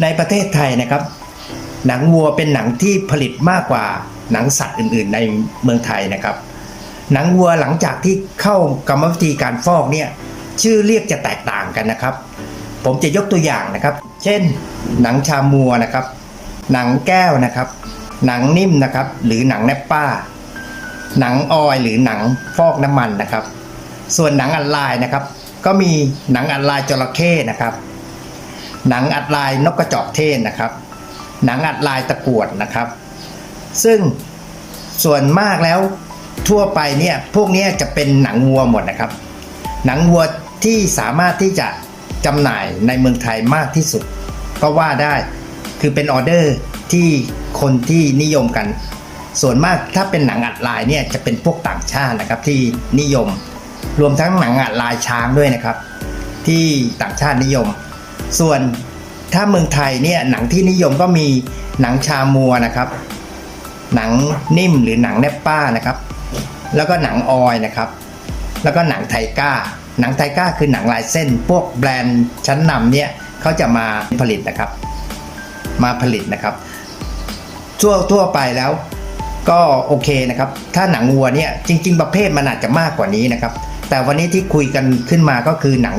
ในประเทศไทยนะครับ หนังวัวเป็นหนังที่ผลิตมากกว่าหนังสัตว์อื่น ๆ ในเมืองไทยนะครับ หนังวัวหลังจากที่เข้ากรรมวิธีการฟอกเนี่ยชื่อเรียกจะแตกต่างกันนะครับ ผมจะยกตัวอย่างนะครับ เช่น หนังชามัวนะครับ หนังแก้วนะครับ หนังนิ่มนะครับ หรือหนังแนปป้า หนังออยหรือหนังฟอกน้ำมันนะครับ ส่วนหนังอัดลายนะครับ ก็มีหนังอัดลายจระเข้นะครับ หนังอัดลายนกกระจอกเทศนะครับ หนังอัดลายตะกวดนะครับ ซึ่งส่วนมากแล้วทั่วไปเนี่ยพวกนี้จะเป็นหนังวัวหมดนะครับ หนังวัวที่สามารถที่จะจำหน่ายในเมืองไทยมากที่สุด ก็ว่าได้คือเป็นออเดอร์ที่คนที่นิยมกัน ส่วนมากถ้าเป็นหนังอัดลายเนี่ยจะเป็นพวกต่างชาตินะครับที่นิยม รวมทั้งหนังอัดลายช้างด้วยนะครับ ที่ต่างชาตินิยม ส่วนถ้าเมืองไทยเนี่ยหนังที่นิยมก็มีหนังชามัวนะครับ หนังนิ่มหรือหนังแนปป้านะครับ แล้วก็หนังออยนะครับ แล้วก็หนังไทก้า หนังไทก้าคือหนังลายเส้น พวกแบรนด์ชั้นนำเนี่ยเขาจะมาผลิตนะครับ มาผลิตนะครับ ทั่วทั่วไปแล้วก็โอเคนะครับ ถ้าหนังวัวเนี่ยจริง ๆ ประเภทมันอาจจะมากกว่านี้นะครับ แต่วันนี้ที่คุยกันขึ้นมาก็คือหนัง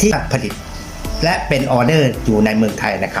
ที่ผลิต และเป็นออเดอร์อยู่ในเมืองไทยนะครับ